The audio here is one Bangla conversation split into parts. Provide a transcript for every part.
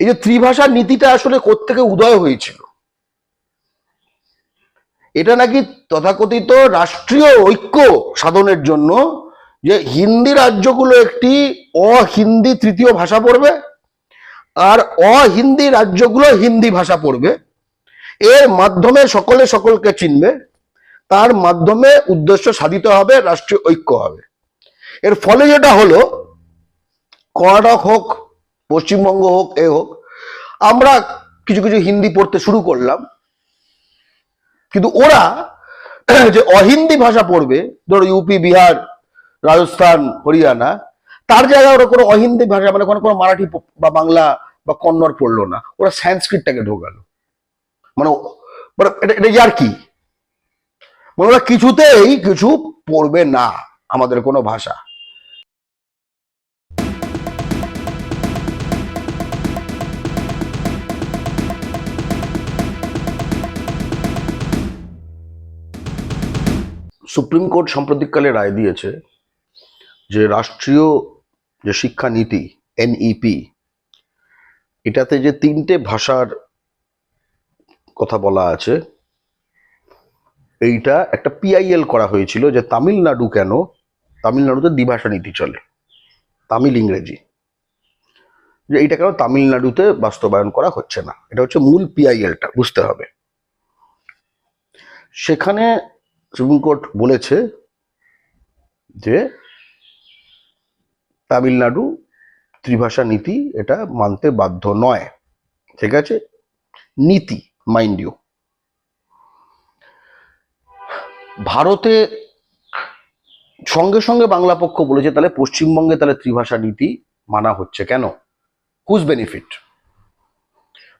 এই যে ত্রিভাষার নীতিটা আসলে কোত্থেকে উদয় হয়েছিল? এটা নাকি তথাকথিত রাষ্ট্রীয় ঐক্য সাধনের জন্য যে হিন্দি রাজ্যগুলো একটি অহিন্দি তৃতীয় ভাষা পড়বে আর অহিন্দি রাজ্যগুলো হিন্দি ভাষা পড়বে, এর মাধ্যমে সকলে সকলকে চিনবে, তার মাধ্যমে উদ্দেশ্য সাধিত হবে, রাষ্ট্রীয় ঐক্য হবে। এর ফলে যেটা হলো, কর্ণাটক হোক, পশ্চিমবঙ্গ হোক, এ হোক আমরা কিছু কিছু হিন্দি পড়তে শুরু করলাম, কিন্তু ওরা যে অহিন্দি ভাষা পড়বে, ধরো ইউপি বিহার রাজস্থান হরিয়ানা তার জায়গায় ওরা কোনো অহিন্দি ভাষা মানে কোনো কোনো মারাঠি বা বাংলা বা কন্নড় পড়ল না। ওরা সংস্কৃতটাকে ঢোকালো। মানে মানে এটা এটা আর কি? মানে ওরা কিছুতেই কিছু পড়বে না আমাদের কোনো ভাষা। সুপ্রিম কোর্ট সাম্প্রতিককালে রায় দিয়েছে যে রাষ্ট্রীয় যে শিক্ষা নীতি এনইপি এটাতে যে তিনটে ভাষার কথা বলা আছে, এইটা একটা পিআইএল করা হয়েছিল যে তামিলনাড়ু কেন, তামিলনাড়ুতে দ্বিভাষা নীতি চলে, তামিল ইংরেজি। যে এইটা কেন তামিলনাড়ুতে বাস্তবায়ন করা হচ্ছে না, এটা হচ্ছে মূল পিআইএলটা বুঝতে হবে। সেখানে সুপ্রিম কোর্ট বলেছে যে তামিলনাড়ু ত্রিভাষা নীতি এটা মানতে বাধ্য নয়। ঠিক আছে? নীতি মাইন্ড ইউ ভারতে সঙ্গে সঙ্গে বাংলা পক্ষ বলেছে, তাহলে পশ্চিমবঙ্গে তাহলে ত্রিভাষা নীতি মানা হচ্ছে কেন? হুজ বেনিফিট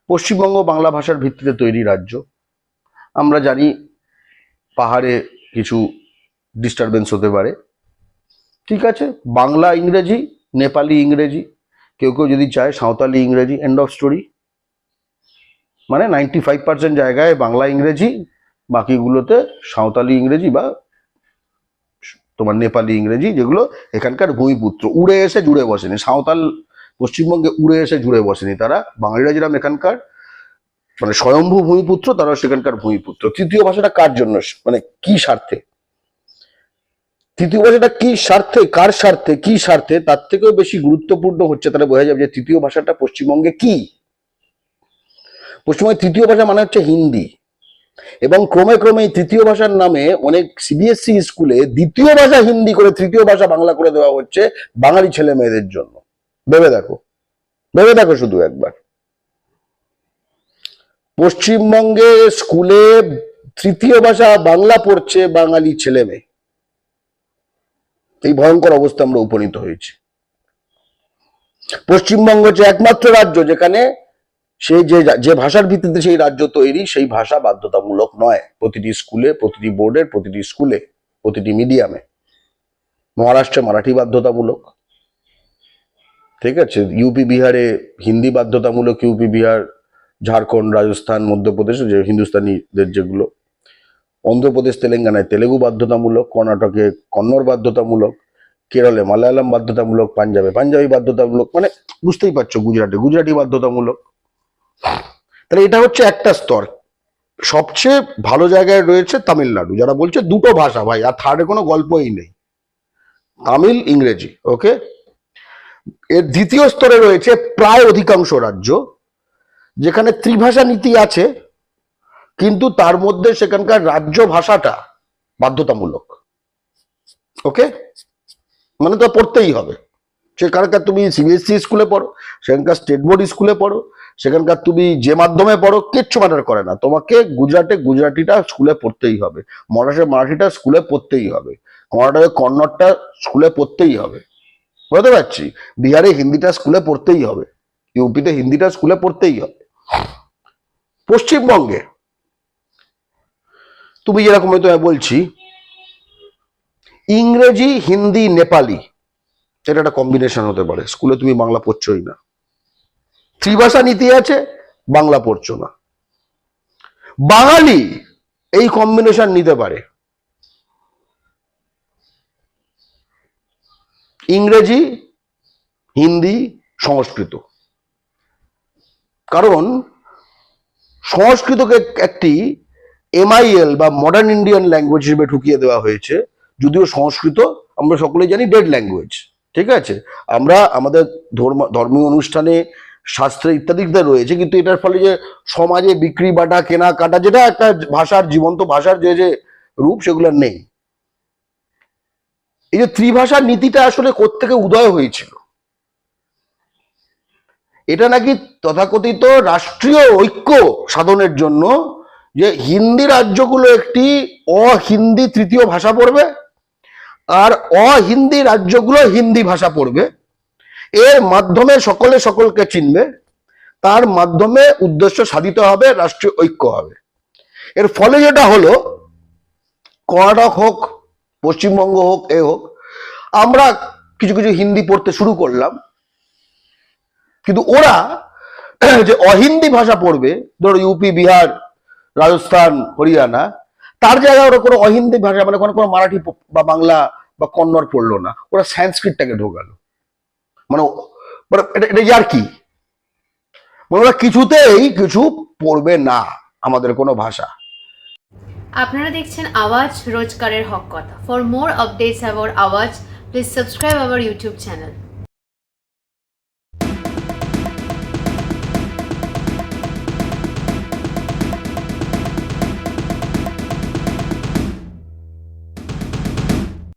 পশ্চিমবঙ্গ বাংলা ভাষার ভিত্তিতে তৈরি রাজ্য। আমরা জানি পাহাড়ে কিছু ডিস্টারবেন্স হতে পারে। ঠিক আছে? বাংলা ইংরেজি, নেপালি ইংরেজি, কেউ কেউ যদি চায় সাঁওতালি ইংরেজি এন্ড অফ স্টোরি মানে নাইনটি ফাইভ পার্সেন্ট জায়গায় বাংলা ইংরেজি, বাকিগুলোতে সাঁওতালি ইংরেজি বা তোমার নেপালি ইংরেজি, যেগুলো এখানকার ভূমিপুত্র। উড়ে এসে জুড়ে বসেনি। সাঁওতাল পশ্চিমবঙ্গে উড়ে এসে জুড়ে বসেনি তারা। বাঙালিরা যেরকম এখানকার মানে স্বয়ম্ভু ভূমিপুত্র তারাও সেখানকার ভূমিপুত্র। তৃতীয় ভাষাটা কার জন্য মানে কি স্বার্থে? তৃতীয় ভাষাটা কি স্বার্থে, কার স্বার্থে, কি স্বার্থে, তার থেকেও বেশি গুরুত্বপূর্ণ হচ্ছে, তাহলে বোঝা যাবে যে তৃতীয় ভাষাটা পশ্চিমবঙ্গে কি। পশ্চিমবঙ্গের তৃতীয় ভাষা মানে হচ্ছে হিন্দি। এবং ক্রমে ক্রমে তৃতীয় ভাষার নামে অনেক সিবিএসসি স্কুলে দ্বিতীয় ভাষা হিন্দি করে তৃতীয় ভাষা বাংলা করে দেওয়া হচ্ছে বাঙালি ছেলে মেয়েদের জন্য। ভেবে দেখো। ভেবে দেখো শুধু একবার। পশ্চিমবঙ্গে স্কুলে তৃতীয় ভাষা বাংলা পড়ছে বাঙালি ছেলে মেয়ে। এই ভয়ঙ্কর অবস্থা আমরা উপনীত হয়েছি। পশ্চিমবঙ্গ হচ্ছে একমাত্র রাজ্য যেখানে সেই যে যে ভাষার ভিত্তিতে সেই রাজ্য তৈরি, সেই ভাষা বাধ্যতামূলক নয়। প্রতিটি স্কুলে, প্রতিটি বোর্ডের, প্রতিটি স্কুলে, প্রতিটি মিডিয়ামে। মহারাষ্ট্রে মারাঠি বাধ্যতামূলক। ঠিক আছে? ইউপি বিহারে হিন্দি বাধ্যতামূলক, ইউপি বিহার ঝাড়খণ্ড, রাজস্থান, মধ্যপ্রদেশ, যে হিন্দুস্তানিদের যেগুলো, অন্ধ্রপ্রদেশ, তেলেঙ্গানায় তেলেগু বাধ্যতামূলক, কর্ণাটকে কন্নড় বাধ্যতামূলক, কেরলে মালায়ালাম বাধ্যতামূলক, পাঞ্জাবে পাঞ্জাবি বাধ্যতামূলক মানে বুঝতেই পারছ গুজরাটে গুজরাটি বাধ্যতামূলক। তাহলে এটা হচ্ছে একটা স্তর। সবচেয়ে ভালো জায়গায় রয়েছে তামিলনাড়ু। যারা বলছে দুটো ভাষা ভাই, আর থার্ডে কোনো গল্পই নেই। তামিল, ইংরেজি ওকে এর দ্বিতীয় স্তরে রয়েছে প্রায় অধিকাংশ রাজ্য। যেখানে ত্রিভাষা নীতি আছে, কিন্তু তার মধ্যে সেখানকার রাজ্য ভাষাটা বাধ্যতামূলক। ওকে মানে তো পড়তেই হবে। সেখানকার তুমি সিবিএসসি স্কুলে পড়ো, সেখানকার স্টেট বোর্ড স্কুলে পড়ো, সেখানকার তুমি যে মাধ্যমে পড়ো, কিচ্ছু ম্যাটার করে না। তোমাকে গুজরাটে গুজরাটিটা স্কুলে পড়তেই হবে, মহারাষ্ট্রে মারাঠিটা স্কুলে পড়তেই হবে কর্ণাটকে কন্নড়টা স্কুলে পড়তেই হবে। বুঝতে পারছি? বিহারে হিন্দিটা স্কুলে পড়তেই হবে, ইউপিতে হিন্দিটা স্কুলে পড়তেই হবে। পশ্চিমবঙ্গে, তুমি যেরকম হয়তো বলছি, ইংরেজি, হিন্দি, নেপালি সেটা একটা কম্বিনেশন হতে পারে স্কুলে তুমি বাংলা পড়ছোই না। ত্রিভাষা নীতি আছে, বাংলা পড়ছো না। বাঙালি এই কম্বিনেশন নিতে পারে। ইংরেজি, হিন্দি, সংস্কৃত। কারণ সংস্কৃতকে একটি এমআইএল বা মডার্ন ইন্ডিয়ান ল্যাঙ্গুয়েজ হিসেবে ঢুকিয়ে দেওয়া হয়েছে। যদিও সংস্কৃত আমরা সকলেই জানি ডেড ল্যাঙ্গুয়েজ ঠিক আছে? আমরা আমাদের ধর্ম, ধর্মীয় অনুষ্ঠানে, শাস্ত্রে ইত্যাদিতে রয়েছে, কিন্তু এটার ফলে যে সমাজে বিক্রি, বাটা, কেনা, কাটা, যেটা একটা ভাষার, জীবন্ত ভাষার যে যে রূপ, সেগুলো নেই। এই যে ত্রিভাষার নীতিটা আসলে কোত্থেকে উদয় হয়েছিল? এটা নাকি তথাকথিত রাষ্ট্রীয় ঐক্য সাধনের জন্য যে হিন্দি রাজ্যগুলো একটি অহিন্দি তৃতীয় ভাষা পড়বে আর অহিন্দি রাজ্যগুলো হিন্দি ভাষা পড়বে। এর মাধ্যমে সকলে সকলকে চিনবে, তার মাধ্যমে উদ্দেশ্য সাধিত হবে, রাষ্ট্রীয় ঐক্য হবে। এর ফলে যেটা হলো, কর্ণাটক হোক, পশ্চিমবঙ্গ হোক, এ হোক, আমরা কিছু কিছু হিন্দি পড়তে শুরু করলাম। কিন্তু ওরা যে অহিন্দি ভাষা পড়বে, ধরো ইউপি বিহার, রাজস্থান, হরিয়ানা, তার জায়গায় ওরা কোনো অহিন্দি ভাষা মানে কোনো কোনো মারাঠি বা বাংলা বা কন্নড় পড়ল না। ওরা সংস্কৃতটাকে ঢোকালো। মানে মানে এটা আর কি? মানে ওরা কিছুতেই কিছু পড়বে না আমাদের কোনো ভাষা। আপনারা দেখছেন আওয়াজ রোজকারের হক কথা। For more updates about Awaaz please subscribe our YouTube channel